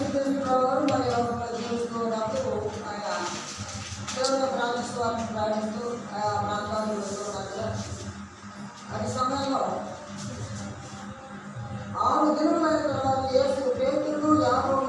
సిద్ధేశ్వరరావు వారి యొక్క ప్రజలుకోవడానికి ఆయన దేవుని ప్రార్థిస్తూ వారిని ప్రార్థిస్తూ ఆయా ప్రాంతాలు వెళ్తున్నారు అదే సమయంలో ఆరు దినములైన తర్వాత ఏసు పేతులు యాభై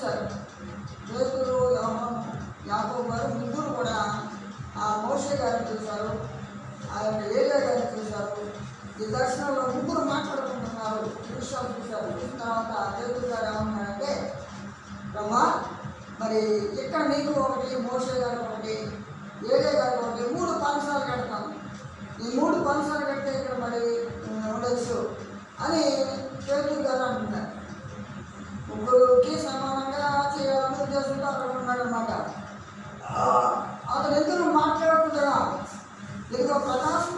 చూశారు పేతురు యోహం యాకో గారు ముగ్గురు కూడా ఆ మోషే గారిని చూశారు ఆ యొక్క ఏరియా గారిని చూశారు. ఈ దర్శనంలో ముగ్గురు మాట్లాడుకుంటున్నారు. దృశ్యాలు చూశారు. చూసిన తర్వాత పేతురు గారు ఏమన్నారంటే బ్రహ్మా మరి ఇక్కడ నీకు ఒకటి మోషే గారు ఒకటి ఏరియా గారు ఒకటి మూడు పాఠశాలలు కడతాం. ఈ మూడు పాఠశాలలు కడితే ఇక్కడ మరి ఉండొచ్చు అని చేతులు గారు అంటున్నారు. గురువుకి సమానంగా చేయాలని ఉద్దేశంతో అక్కడ ఉన్నాడనమాట అతను ఎందుకు మాట్లాడుకుంటారా ఇదిగో ప్రకాశం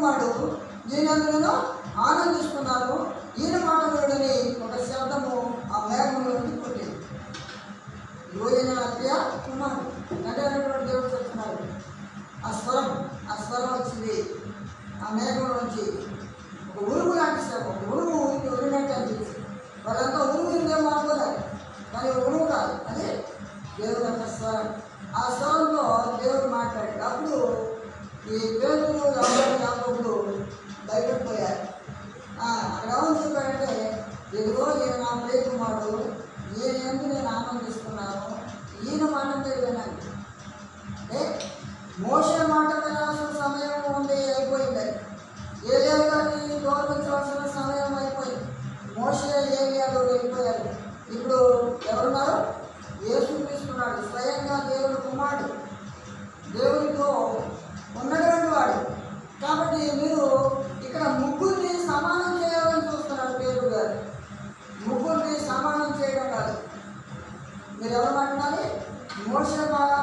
వాడు దీనందులను ఆనందిస్తున్నారు. ఈయన మాటలోడని ఒక శబ్దము ఆ మేఘంలో నుండి యోజన అత్య కుమారుడు అంటే అనేటువంటి దేవుడు చెప్తున్నారు ఆ స్వరం ఆ స్వరం వచ్చింది. ఆ మేఘం నుంచి అయిపోయారు ఇప్పుడు ఎవరున్నారు? యేసుక్రీస్తున్నాడు స్వయంగా దేవుడు కుమారుడు. దేవుడితో ఉన్నటువంటి వాడు. కాబట్టి మీరు ఇక్కడ ముగ్గురిని సమానం చేయాలని చూస్తున్నారు పేరు గారు. ముగ్గురిని సమానం చేయడం కాదు. మీరు ఎవరమంటున్నారు మోస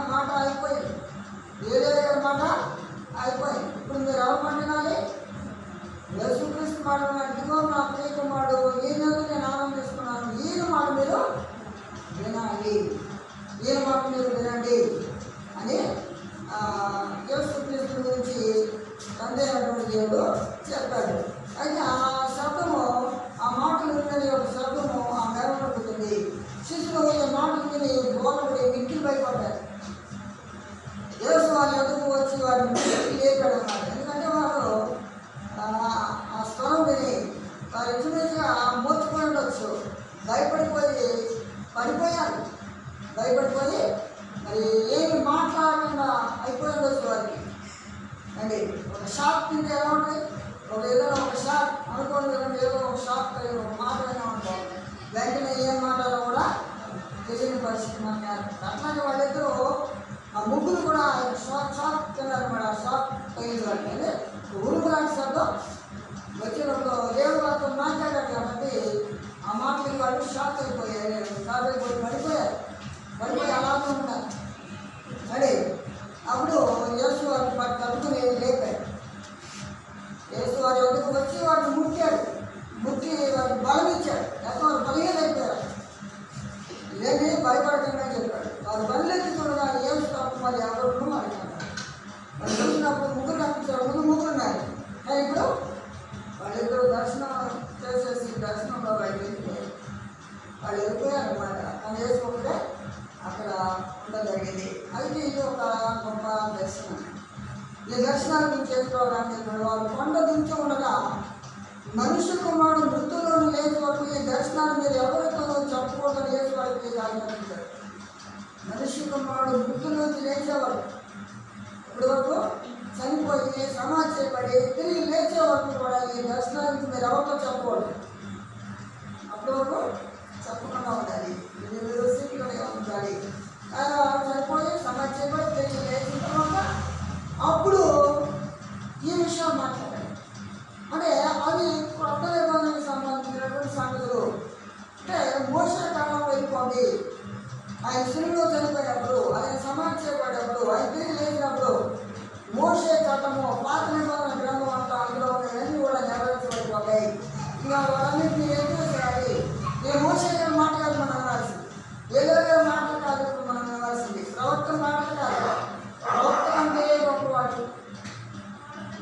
మాట అయిపోయింది. ఏదే మాట అయిపోయింది. ఇప్పుడు మీరు ఎవరమంటున్నారు యేసుక్రీస్తు మాట నా దిగో నా ప్రియకుమారుడు ఈ నేను ఆనందిస్తున్నాను. మాట మీరు? వినాలి ఈయన మాట మీరు వినండి? అని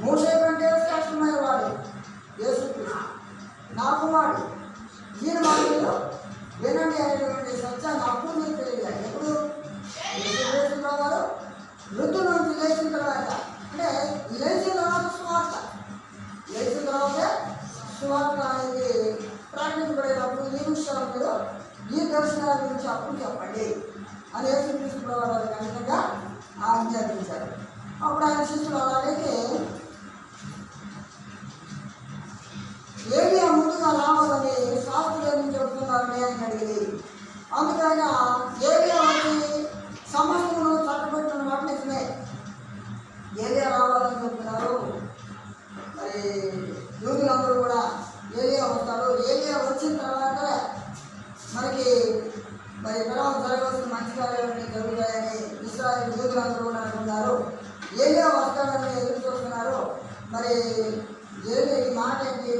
Muchas కలిగింది అందుకైన ఏరియా వచ్చి సమస్తను చట్టపెట్టిన మాట నిజమే ఏరియా రావాలని చెప్తున్నారు మరి యూదులందరూ కూడా ఏరియా వస్తారు. ఏరియా వచ్చిన తర్వాత మనకి మరి విరామం జరగవలసిన మంచి కార్యాలన్నీ జరుగుతాయని ఇస్రాయల్ యూదులందరూ కూడా అనుకున్నారు ఏరియా వస్తాడని ఎదురు చూస్తున్నారు? మరి ఏరియా ఈ మాట ఏంటి?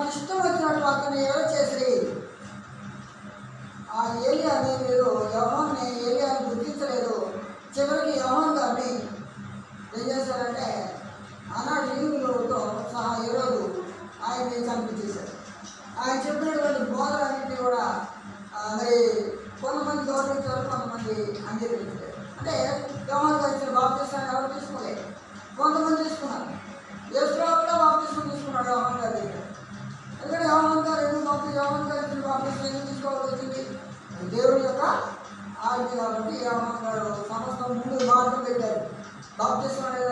మనకి ఇష్టం వచ్చినట్టు అక్కడ ఏదో చేసి ఆ ఏలియాని మీరు యవన్ని ఏలియాని గుర్తించలేదు చివరికి యవన్ గారిని ఏం చేశారంటే ఆనాడు ఈవులతో సహా ఈరోజు ఆయన్ని చంపించేశారు ఆయన చెప్పినటువంటి బోధలన్నింటినీ కూడా మరి కొంతమంది గౌరవించారు కొంతమంది అంగీకరించారు అంటే యవన్ గారు ఇచ్చిన బాప్తిస్తాను ఎవరు తీసుకోలేదు? కొంతమంది కాబట్టి యామని వాళ్ళు వాటిని తీసుకోవాల్సింది దేవుడి యొక్క ఆజ్ఞ కాబట్టి యామన్ గారు సమస్త ముందు మార్గం పెట్టారు. బాప్తిస్మరణ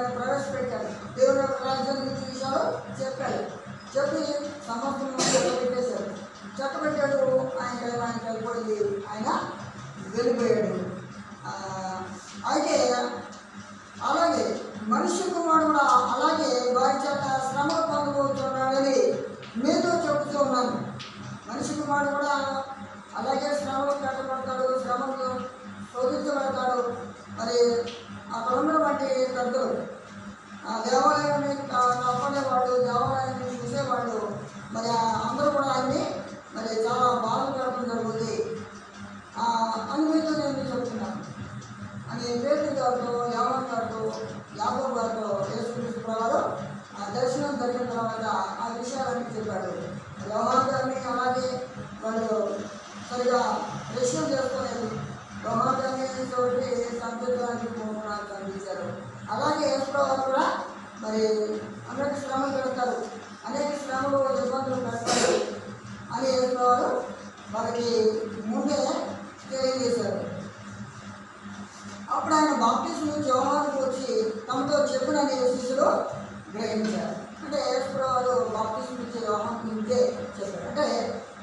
బాప్తిజం జోహానుకు వచ్చి తమతో చెప్పునని శిష్యులు గ్రహించారు. అంటే యేసుప్రభు బాప్తిజం ఇచ్చే యోహాను ఇంతే చెప్పారు. అంటే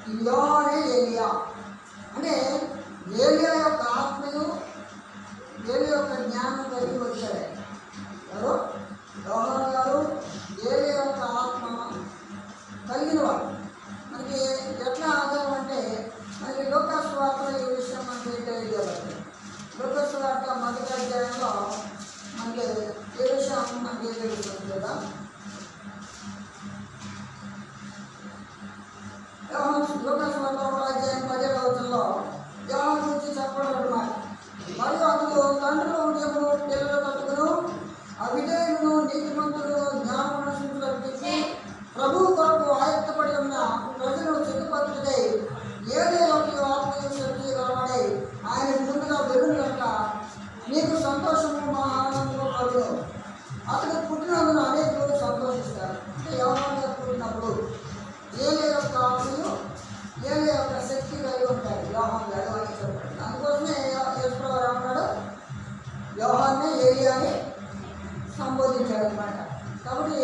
ఈ వ్యవహారే ఏలియా. అంటే ఏలియా యొక్క ఆత్మను ಸಂಯೋಗ ಸಂಸ್ಥೆನ యోహాన్ని ఏలియాని సంబోధించాడు అనమాట కాబట్టి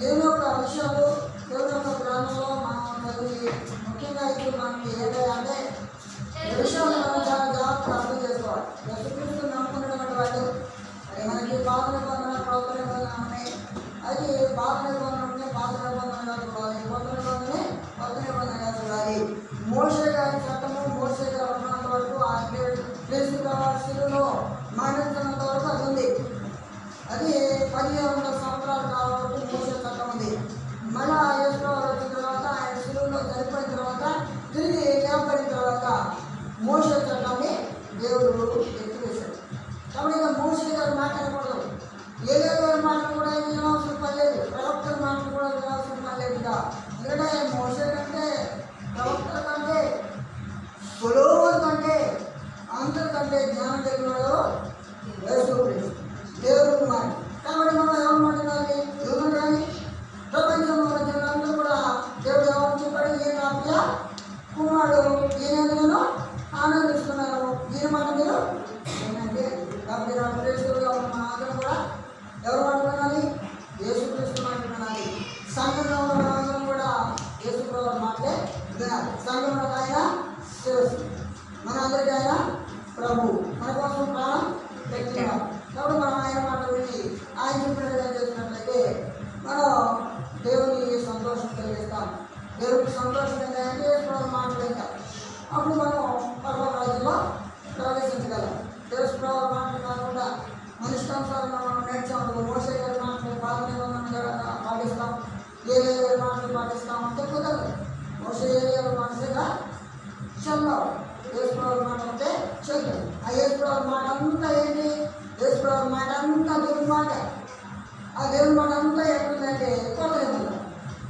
దేవుని యొక్క విషయాలు దేవుని యొక్క గ్రామంలో మనం కలిగి ముఖ్యంగా ఇప్పుడు మనకి ఏదైనా విషయంలో మనం చాలా చేసుకోవాలి. యశుక్రీస్తు నమ్ముకున్నటువంటి వాళ్ళు అది మనకి పాత నిబంధన ప్రభుత్వ నిబంధన ఉన్నాయి. అది పాత నిబంధన ఉంటే పాత నిబంధన కాదు కొత్త నిబంధన పాటిస్తామంటే కుదరదు మోసే మనసుగా చల్లవు యేసుప్రభు మాట అంటే చెల్లు ఆ యేసుప్రభు మాట అంతా ఏంటి యేసుప్రభు మాట అంతా దేవుని మాట ఆ దేవుని మాట అంతా ఎక్కడుందంటే కొత్త నిబంధన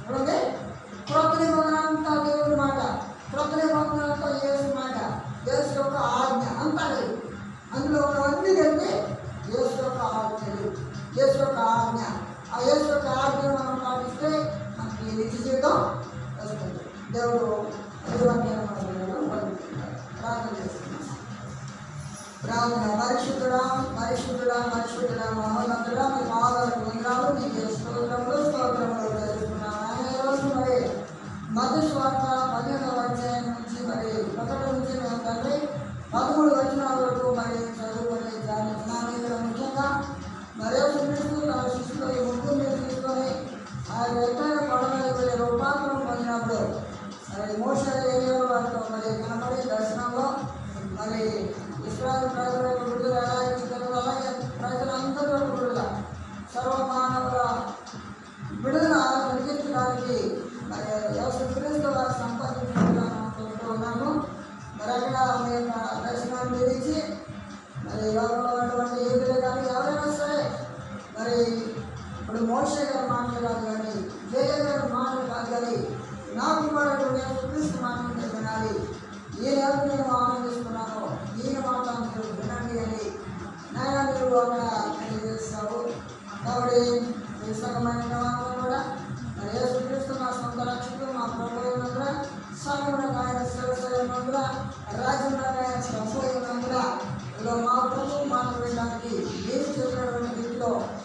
చూడండి నిబంధన అంతా దేవుని మాట కొత్త నిబంధన అంతా యేసు మాట యేసు యొక్క ఆజ్ఞ. అంతా లేదు అందులో ఉన్నవన్నీ కలిపి యేసు యొక్క ఆజ్ఞలు యేసు యొక్క ఆజ్ఞ ఆ యేసు యొక్క ఆజ్ఞను మనం పాటిస్తే నిత్య జీవితం వస్తుంది. దేవుడు అటువంటి ప్రార్థన చేస్తున్నాం. ప్రార్థన పరిశుద్ధుడా పరిశుద్ధుడా పరిశుద్ధుడా మహోన్నతుడా మీ పాదాలకు వందనాలు నీకు స్తోత్రములు స్తోత్రములు జరుగుతున్నాను ఆయన రోజు మరి మధు స్వార్థ పదిహేనవ అధ్యాయం నుంచి మరి మొదటి నుంచి మేము తండ్రి పదమూడు వచనాల వరకు మరి చదువుకొని ధ్యానిస్తున్నాను ఇక్కడ ముఖ్యంగా మరే శిష్యుడు తన శిష్యులు ఈ ముగ్గురు మీద తీసుకొని ఆ మరి మోస ఏరియాలో వారితో మరి కనబడి దర్శనంలో మరి ఇస్రాయల్ ప్రజల విడుదల ఎలా ఇచ్చారో అలాగే ప్రజలందరూ విడుదల. సర్వమానవుల విడుదల. వినడానికి మీరు